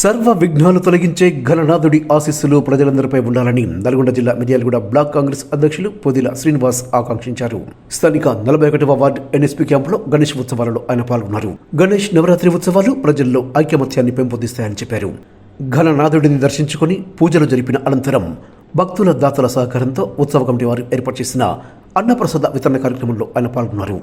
సర్వ విఘ్నాలు తొలగించే ఘననాథుడి ఆశీస్సులు ప్రజలందరిపై ఉండాలని నల్గొండ జిల్లా మిర్యాలగూడ బ్లాక్ కాంగ్రెస్ అధ్యక్షులు పొదిల శ్రీనివాస్ ఆకాంక్షించారు. స్థానిక నలభై ఒకటవ వార్డు ఎన్ఎస్పీ క్యాంపులో గణేష్ ఉత్సవాలలో ఆయన పాల్గొన్నారు. గణేష్ నవరాత్రి ఉత్సవాలు ప్రజల్లో ఐకమత్యాన్ని పెంపొందిస్తాయని చెప్పారు. ఘననాథుడిని దర్శించుకుని పూజలు జరిపిన అనంతరం భక్తుల దాతల సహకారంతో ఉత్సవ కమిటీ వారు ఏర్పాటు చేసిన అన్నప్రసాద వితరణ కార్యక్రమంలో ఆయన పాల్గొన్నారు.